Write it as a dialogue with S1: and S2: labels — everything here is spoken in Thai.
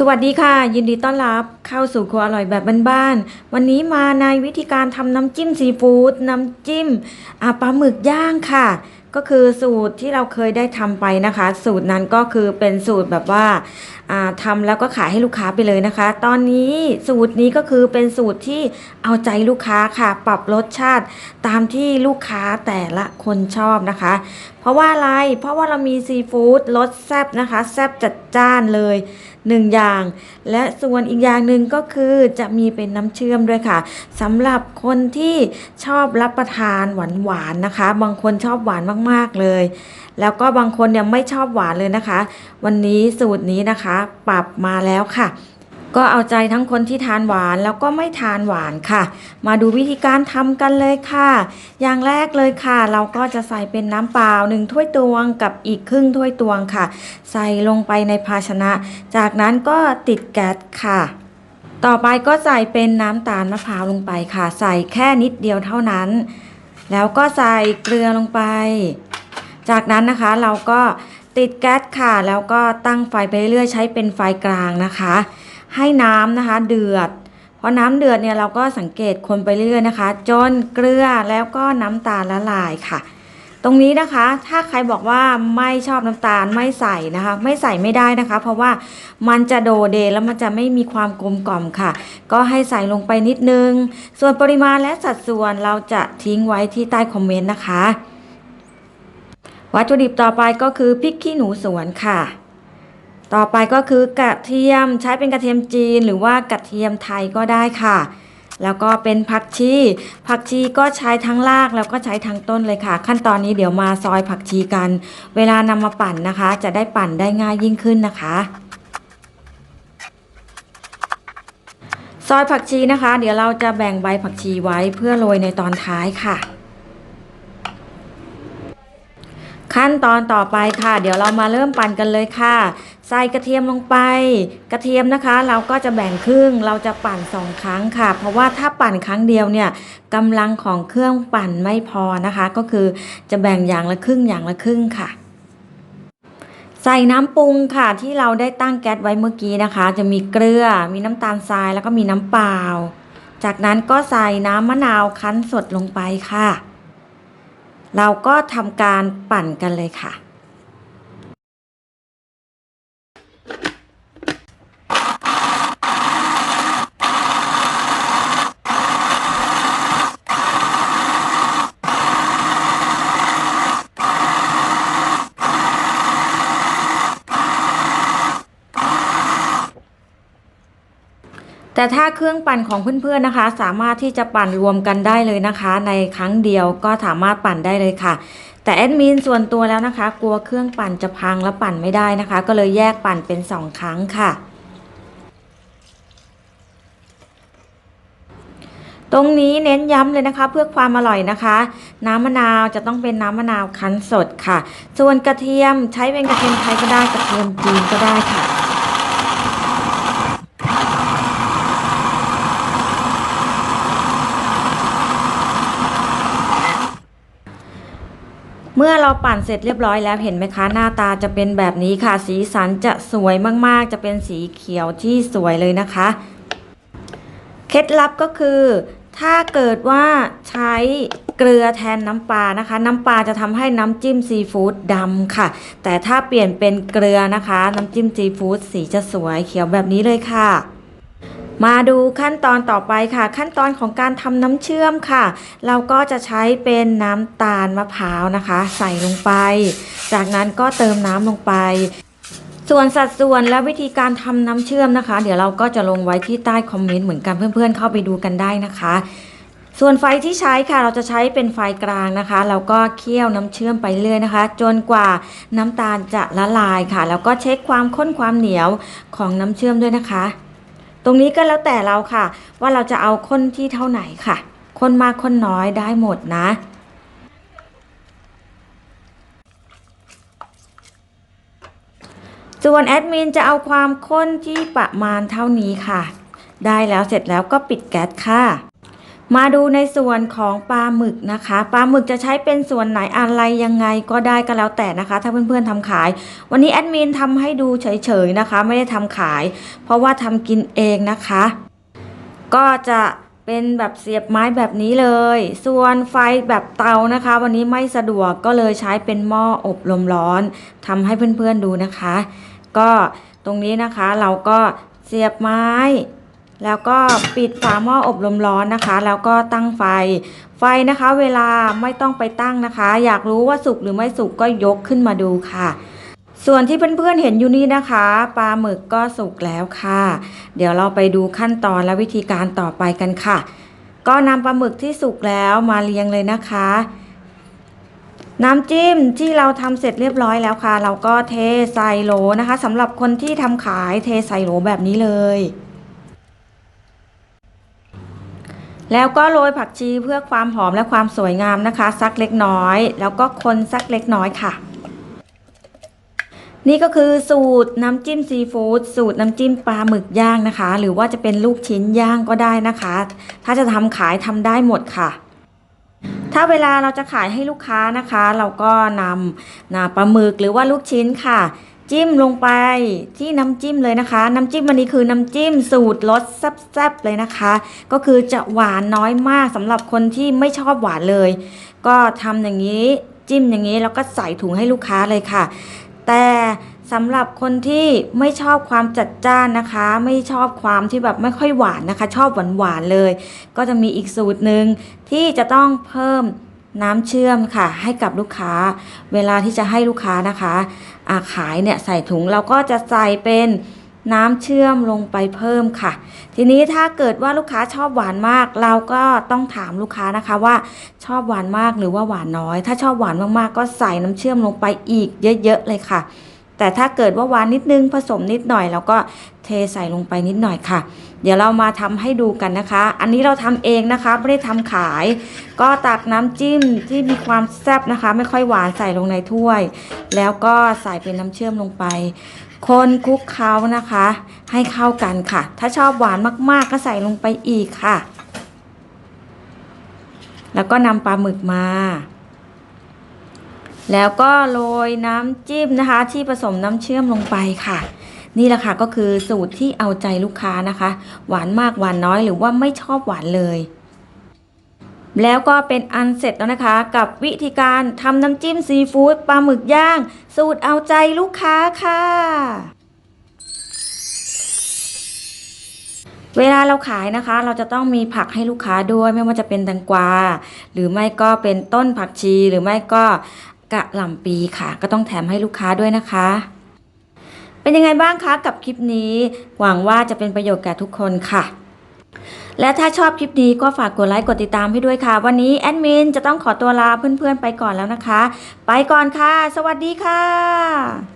S1: สวัสดีค่ะ ยินดีต้อนรับเข้าสู่ครัวอร่อยแบบบ้านๆวันนี้มาในวิธีการทำน้ำจิ้มซีฟู้ดน้ำจิ้มปลาหมึกย่างค่ะ ก็คือสูตรที่เราเคยได้ทำไปนะคะ สูตรนั้นก็คือเป็นสูตรแบบว่าอ่าทำแล้วก็ขายให้ลูกค้าไปเลยนะคะ ตอนนี้สูตรนี้ก็คือเป็นสูตรที่เอาใจลูกค้าค่ะ ปรับรสชาติตามที่ลูกค้าแต่ละคนชอบนะคะ ราะว่าอะไร เพราะว่าเรามีซีฟู้ดรสแซ่บนะคะ แซ่บจัดจ้านเลยหนึ่งอย่าง และส่วนอีกอย่างหนึ่งก็คือจะมีเป็นน้ำเชื่อมด้วยค่ะสำหรับคนที่ชอบรับประทานหวานๆนะคะ บางคนชอบหวานมากๆเลย แล้วก็บางคนเนี่ยไม่ชอบหวานเลยนะคะ วันนี้สูตรนี้นะคะ ปรับมาแล้วค่ะ ก็เอาใจทั้งคนที่ทานหวานแล้วก็ไม่ทานหวานค่ะ มาดูวิธีการทำกันเลยค่ะ อย่างแรกเลยค่ะ เราก็จะใส่เป็นน้ำเปล่าหนึ่งถ้วยตวงกับอีกครึ่งถ้วยตวงค่ะ ใส่ลงไปในภาชนะ จากนั้นก็ติดแก๊สค่ะต่อไปก็ใส่เป็นน้ำตาลมะพร้าวลงไปค่ะ ใส่แค่นิดเดียวเท่านั้น แล้วก็ใส่เกลือลงไป จากนั้นนะคะเราก็ติดแก๊สค่ะ แล้วก็ตั้งไฟไปเรื่อยๆใช้เป็นไฟกลางนะคะ ให้น้ำนะคะเดือดพอน้ำเดือดเนี่ยเราก็สังเกตคนไปเรื่อยๆนะคะ จนเกลือแล้วก็น้ำตาลละลายค่ะ ตรงนี้นะคะถ้าใครบอกว่าไม่ชอบน้ำตาลไม่ใส่นะคะ ไม่ใส่ไม่ได้นะคะ เพราะว่ามันจะโดเดแล้วมันจะไม่มีความกลมกล่อมค่ะ ก็ให้ใส่ลงไปนิดนึง ส่วนปริมาณและสัดส่วนเราจะทิ้งไว้ที่ใต้คอมเมนต์นะคะ วัตถุดิบต่อไปก็คือพริกขี้หนูสวนค่ะ ต่อไปก็คือกระเทียมใช้เป็นกระเทียมจีนหรือว่ากระเทียมไทยก็ได้ค่ะ แล้วก็เป็นผักชี ผักชีก็ใช้ทั้งรากแล้วก็ใช้ทั้งต้นเลยค่ะ ขั้นตอนนี้เดี๋ยวมาซอยผักชีกัน เวลานำมาปั่นนะคะ จะได้ปั่นได้ง่ายยิ่งขึ้นนะคะ ซอยผักชีนะคะ เดี๋ยวเราจะแบ่งใบผักชีไว้เพื่อโรยในตอนท้ายค่ะขั้นตอนต่อไปค่ะ เดี๋ยวเรามาเริ่มปั่นกันเลยค่ะ ใส่กระเทียมลงไป กระเทียมนะคะ เราก็จะแบ่งครึ่งเราจะปั่นสองครั้งค่ะ เพราะว่าถ้าปั่นครั้งเดียวเนี่ยกำลังของเครื่องปั่นไม่พอนะคะ ก็คือจะแบ่งอย่างละครึ่งอย่างละครึ่งค่ะ ใส่น้ำปรุงค่ะที่เราได้ตั้งแก๊สไว้เมื่อกี้นะคะ จะมีเกลือมีน้ำตาลทรายแล้วก็มีน้ำเปล่า จากนั้นก็ใส่น้ำมะนาวคั้นสดลงไปค่ะ เราก็ทำการปั่นกันเลยค่ะ แต่ถ้าเครื่องปั่นของเพื่อนๆนะคะ สามารถที่จะปั่นรวมกันได้เลยนะคะ ในครั้งเดียวก็สามารถปั่นได้เลยค่ะ แต่แอดมินส่วนตัวแล้วนะคะ กลัวเครื่องปั่นจะพังแล้วปั่นไม่ได้นะคะ ก็เลยแยกปั่นเป็นสองครั้งค่ะตรงนี้เน้นย้ำเลยนะคะ เพื่อความอร่อยนะคะ น้ำมะนาวจะต้องเป็นน้ำมะนาวคั้นสดค่ะ ส่วนกระเทียมใช้เป็นกระเทียมไทยก็ได้กระเทียมจีนก็ได้ค่ะ เมื่อเราปั่นเสร็จเรียบร้อยแล้วเห็นไหมคะ หน้าตาจะเป็นแบบนี้ค่ะ สีสันจะสวยมากๆ จะเป็นสีเขียวที่สวยเลยนะคะ เคล็ดลับก็คือ ถ้าเกิดว่าใช้เกลือแทนน้ำปลานะคะ น้ำปลาจะทำให้น้ำจิ้มซีฟู้ดดำค่ะ แต่ถ้าเปลี่ยนเป็นเกลือนะคะ น้ำจิ้มซีฟู้ดสีจะสวยเขียวแบบนี้เลยค่ะ มาดูขั้นตอนต่อไปค่ะ ขั้นตอนของการทำน้ำเชื่อมค่ะ เราก็จะใช้เป็นน้ำตาลมะพร้าวนะคะ ใส่ลงไป จากนั้นก็เติมน้ำลงไป ส่วนสัดส่วนและวิธีการทำน้ำเชื่อมนะคะ เดี๋ยวเราก็จะลงไว้ที่ใต้คอมเมนต์เหมือนกันเพื่อนๆ เข้าไปดูกันได้นะคะส่วนไฟที่ใช้ค่ะเราจะใช้เป็นไฟกลางนะคะแล้วก็เคี่ยวน้ำเชื่อมไปเรื่อยนะคะ จนกว่าน้ำตาลจะละลายค่ะ แล้วก็เช็คความข้นความเหนียวของน้ำเชื่อมด้วยนะคะ ตรงนี้ก็แล้วแต่เราค่ะ ว่าเราจะเอาข้นที่เท่าไหนค่ะ ข้นมากข้นน้อยได้หมดนะส่วนแอดมินจะเอาความข้นที่ประมาณเท่านี้ค่ะ ได้แล้วเสร็จแล้วก็ปิดแก๊สค่ะ มาดูในส่วนของปลาหมึกนะคะปลาหมึกจะใช้เป็นส่วนไหนอะไรยังไงก็ได้ก็แล้วแต่นะคะ ถ้าเพื่อนๆทำขาย วันนี้แอดมินทำให้ดูเฉยๆนะคะ ไม่ได้ทำขาย เพราะว่าทำกินเองนะคะ ก็จะเป็นแบบเสียบไม้แบบนี้เลย ส่วนไฟแบบเตานะคะ วันนี้ไม่สะดวกก็เลยใช้เป็นหม้ออบลมร้อนทำให้เพื่อนๆดูนะคะ ก็ตรงนี้นะคะเราก็เสียบไม้ แล้วก็ปิดฝาหม้ออบลมร้อนนะคะ แล้วก็ตั้งไฟ ไฟนะคะ เวลาไม่ต้องไปตั้งนะคะ อยากรู้ว่าสุกหรือไม่สุกก็ยกขึ้นมาดูค่ะส่วนที่เพื่อนๆเห็นอยู่นี่นะคะปลาหมึกก็สุกแล้วค่ะ เดี๋ยวเราไปดูขั้นตอนและวิธีการต่อไปกันค่ะ ก็นำปลาหมึกที่สุกแล้วมาเรียงเลยนะคะ น้ำจิ้มที่เราทำเสร็จเรียบร้อยแล้วค่ะ เราก็เทใส่โหลนะคะสำหรับคนที่ทำขายเทใส่โหลแบบนี้เลย แล้วก็โรยผักชีเพื่อความหอมและความสวยงามนะคะ สักเล็กน้อย แล้วก็คนสักเล็กน้อยค่ะ นี่ก็คือสูตรน้ำจิ้มซีฟู้ดสูตรน้ำจิ้มปลาหมึกย่างนะคะ หรือว่าจะเป็นลูกชิ้นย่างก็ได้นะคะ ถ้าจะทำขายทำได้หมดค่ะถ้าเวลาเราจะขายให้ลูกค้านะคะ เราก็นำนปลาหมึกหรือว่าลูกชิ้นค่ะ จิ้มลงไปที่น้ำจิ้มเลยนะคะ น้ำจิ้มวันนี้คือน้ำจิ้มสูตรรสแซ่บๆเลยนะคะ ก็คือจะหวานน้อยมากสำหรับคนที่ไม่ชอบหวานเลย ก็ทำอย่างนี้จิ้มอย่างนี้แล้วก็ใส่ถุงให้ลูกค้าเลยค่ะ แต่สำหรับคนที่ไม่ชอบความจัดจ้านนะคะ ไม่ชอบความที่แบบไม่ค่อยหวานนะคะ ชอบหวานหวานๆเลย ก็จะมีอีกสูตรหนึ่งที่จะต้องเพิ่ม น้ำเชื่อมค่ะ ให้กับลูกค้า เวลาที่จะให้ลูกค้านะคะอาขายเนี่ยใส่ถุงเราก็จะใส่เป็นน้ำเชื่อมลงไปเพิ่มค่ะ ทีนี้ถ้าเกิดว่าลูกค้าชอบหวานมาก เราก็ต้องถามลูกค้านะคะว่าชอบหวานมากหรือว่าหวานน้อย ถ้าชอบหวานมากๆ ก็ใส่น้ำเชื่อมลงไปอีกเยอะ ๆ เลยค่ะ แต่ถ้าเกิดว่าหวานนิดนึงผสมนิดหน่อยแล้วก็เทใส่ลงไปนิดหน่อยค่ะ เดี๋ยวเรามาทำให้ดูกันนะคะ อันนี้เราทำเองนะคะไม่ได้ทำขาย ก็ตักน้ำจิ้มที่มีความแซ่บนะคะ ไม่ค่อยหวานใส่ลงในถ้วย แล้วก็ใส่เป็นน้ำเชื่อมลงไป คนคลุกเคล้านะคะ ให้เข้ากันค่ะ ถ้าชอบหวานมากๆ ก็ใส่ลงไปอีกค่ะ แล้วก็นำปลาหมึกมา แล้วก็โรยน้ำจิ้มนะคะ ที่ผสมน้ำเชื่อมลงไปค่ะ นี่แหละค่ะก็คือสูตรที่เอาใจลูกค้านะคะ หวานมากหวานน้อยหรือว่าไม่ชอบหวานเลย แล้วก็เป็นอันเสร็จแล้วนะคะ กับวิธีการทำน้ำจิ้มซีฟู้ดปลาหมึกย่าง สูตรเอาใจลูกค้าค่ะเวลาเราขายนะคะ เราจะต้องมีผักให้ลูกค้าด้วย ไม่ว่าจะเป็นแตงกวา หรือไม่ก็เป็นต้นผักชี หรือไม่ก็ กะหล่ำปีค่ะ ก็ต้องแถมให้ลูกค้าด้วยนะคะ เป็นยังไงบ้างคะกับคลิปนี้ หวังว่าจะเป็นประโยชน์แก่ทุกคนค่ะ และถ้าชอบคลิปนี้ก็ฝากกดไลค์กดติดตามให้ด้วยค่ะ วันนี้แอดมินจะต้องขอตัวลาเพื่อนๆไปก่อนแล้วนะคะ ไปก่อนค่ะ สวัสดีค่ะ